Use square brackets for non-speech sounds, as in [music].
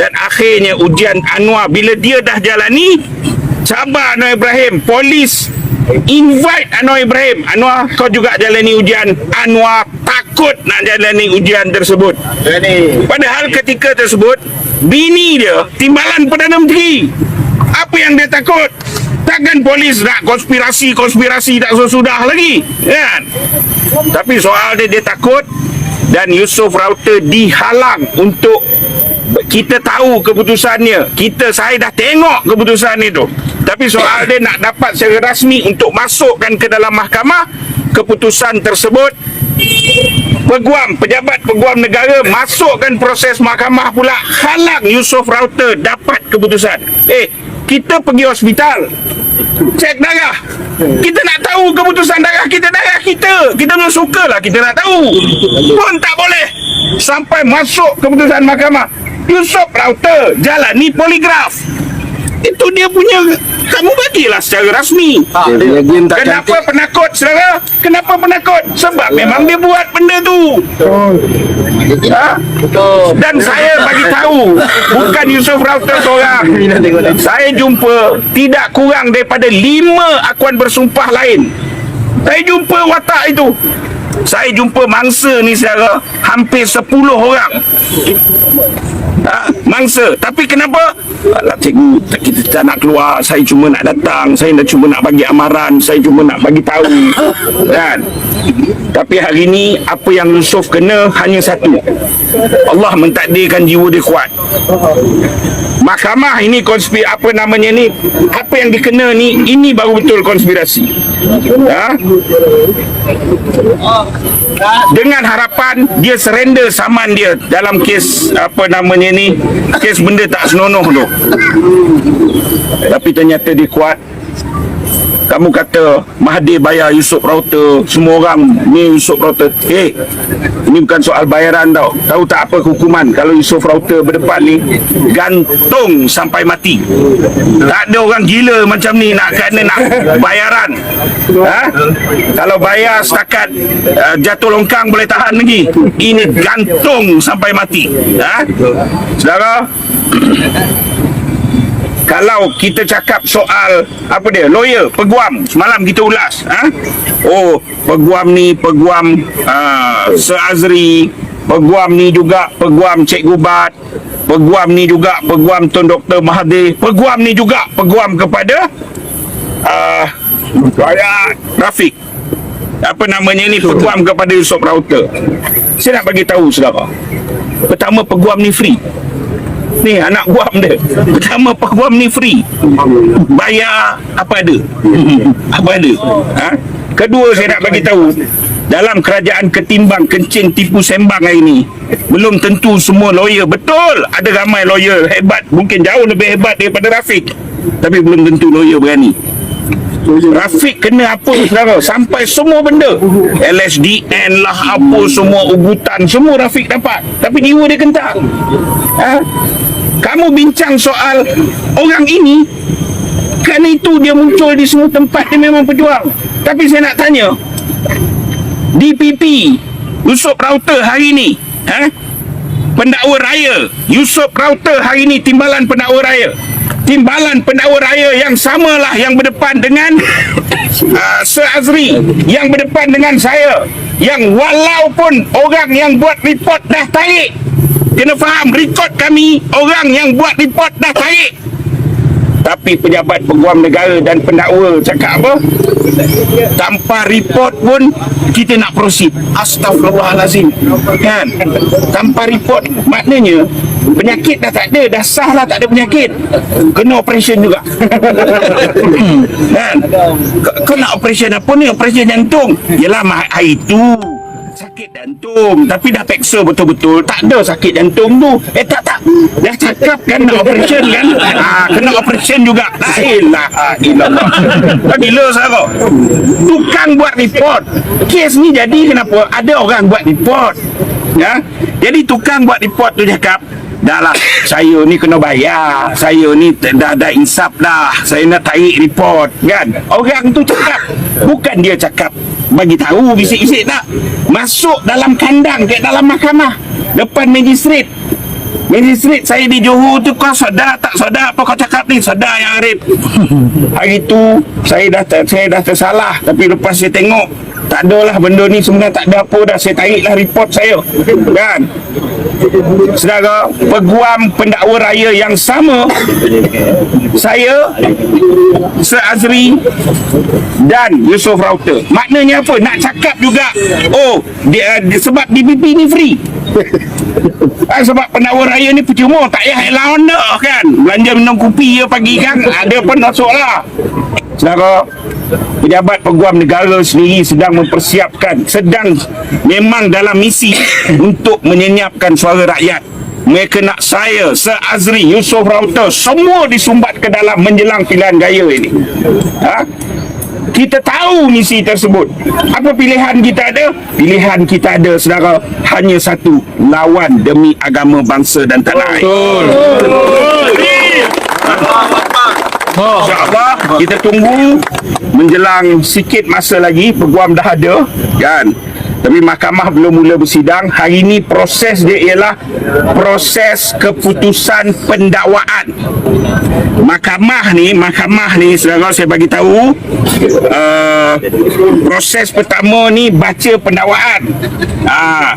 dan akhirnya ujian Anwar bila dia dah jalani sabar Anwar Ibrahim. Polis invite Anwar Ibrahim. Anwar kau juga jalani ujian. Anwar takut nak jalani ujian tersebut. Padahal ketika tersebut bini dia timbalan Perdana Menteri. Apa yang dia takut? Takkan polis nak konspirasi-konspirasi tak sudah lagi. Kan? Tapi soal dia dia takut. Dan Yusof Rauter dihalang untuk kita tahu keputusannya. Kita saya dah tengok keputusan itu. Tapi soal dia nak dapat secara rasmi untuk masukkan ke dalam mahkamah keputusan tersebut peguam pejabat peguam negara masukkan proses mahkamah pula. Halang Yusof Rauter dapat keputusan. Eh kita pergi hospital. Cek darah. Kita nak tahu keputusan darah kita darah kita. Kita pun suka lah kita nak tahu. Pun tak boleh sampai masuk keputusan mahkamah Yusof Rauter jalani poligraf itu dia punya kamu bagilah secara rasmi Dia punya game tak Kenapa cantik. penakut saudara? Kenapa penakut? Sebab memang dia buat benda tu. Ha? Dan saya bagi tahu bukan Yusof Rauter seorang. Saya jumpa tidak kurang daripada lima akuan bersumpah lain. Saya jumpa watak itu. Saya jumpa mangsa ni saudara hampir 10 orang. Ha, mangsa. Tapi kenapa? Alah cikgu kita tak nak keluar. Saya cuma nak datang. Saya nak cuma nak bagi amaran. Saya cuma nak bagi tahu. Kan? Tapi hari ni apa yang Yusuf kena hanya satu. Allah mentakdirkan jiwa dia kuat. Mahkamah ini konspirasi apa namanya ni apa yang dikena ni ini baru betul konspirasi. Ha? Dengan harapan dia surrender saman dia dalam kes apa namanya ni kes benda tak senonoh tu. Tapi ternyata dia kuat. Kamu kata Mahathir bayar Yusof Rauter semua orang ni Yusof Rauter eh ini bukan soal bayaran tau. Tahu tak apa hukuman kalau Yusof Rauter berdepan ni? Gantung sampai mati. Tak ada orang gila macam ni nak kena nak bayaran. Ha? kalau bayar setakat uh, jatuh longkang boleh tahan lagi. Ini gantung sampai mati. Ha? saudara kalau kita cakap soal apa dia lawyer peguam semalam kita ulas ha? oh peguam ni peguam uh, Seazri peguam ni juga peguam Cik Gubat peguam ni juga peguam Tun Dr. Mahathir peguam ni juga peguam kepada uh, Rafiq apa namanya ni peguam kepada Yusof Rauter saya nak bagi tahu saudara pertama peguam ni free Ni anak guam dia. Pertama peguam ni free. Bayar apa ada? [laughs] Apa ada? Ha? Kedua saya nak bagi tahu dalam kerajaan ketimbang kencing tipu sembang hari ni belum tentu semua lawyer betul ada ramai lawyer hebat mungkin jauh lebih hebat daripada Rafiq tapi belum tentu lawyer berani Rafiq kena apa saudara sampai semua benda. LSDN lah apa semua ugutan semua Rafiq dapat. Tapi jiwa dia kental ha? kamu bincang soal orang ini kerana itu dia muncul di semua tempat dia memang pejuang. Tapi saya nak tanya DPP Yusof Rauter hari ini ha? pendakwa raya Yusof Rauter hari ini timbalan pendakwa raya timbalan pendakwa raya yang samalah yang berdepan dengan uh, [laughs] Sir Azri yang berdepan dengan saya yang walaupun orang yang buat report dah tarik. Kena faham rekod kami orang yang buat report dah tarik. Tapi pejabat peguam negara dan pendakwa cakap apa? Tanpa report pun kita nak proceed. Astagfirullahalazim kan? Tanpa report maknanya penyakit dah tak ada dah sah lah tak ada penyakit. Kena operation juga. [laughs] Kan Kau- nak operation apa ni? Operation jantung. Yelah hari tu. Sakit jantung. Tapi dah peksa betul-betul. Tak ada sakit jantung tu. Eh tak tak. Dah cakap kan nak operation kan? Ah, kena operation juga. La ilaha illallah. Dah gila saya tukang buat report. Kes ni jadi kenapa? Ada orang buat report. Ya? Jadi tukang buat report tu cakap Dah lah Saya ni kena bayar. Saya ni dah dah insap dah. Saya nak tarik report Kan? Orang tu cakap Bukan dia cakap. Bagi tahu bisik-bisik tak? Masuk dalam kandang Kat dalam mahkamah. Depan magistrat Magistrate saya di Johor tu kau sedar tak sedar apa kau cakap ni? Sedar yang Arif. Hari tu saya dah ter- saya dah tersalah. Tapi lepas saya tengok tak adalah benda ni sebenarnya tak ada apa dah. Saya tariklah report saya kan Saudara, peguam pendakwa raya yang sama saya Sir Azri dan Yusof Rauter. Maknanya apa? Nak cakap juga oh dia, dia sebab DPP ni free. Ah, sebab pendakwa raya ni percuma tak payah allowance dah kan. Belanja minum kopi je pagi kan ada pun masuk lah. Saudara, pejabat peguam negara sendiri sedang mempersiapkan sedang memang dalam misi untuk menyenyapkan suara rakyat. Mereka nak saya, Sir Azri, Yusof Rauter semua disumbat ke dalam menjelang pilihan raya ini. Ha? kita tahu misi tersebut. Apa pilihan kita ada? pilihan kita ada saudara hanya satu lawan demi agama bangsa dan tanah air InsyaAllah kita tunggu menjelang sikit masa lagi peguam dah ada kan? Tapi mahkamah belum mula bersidang. Hari ini proses dia ialah proses keputusan pendakwaan. Mahkamah ni mahkamah ni saudara saya bagi tahu uh, proses pertama ni baca pendakwaan. Ah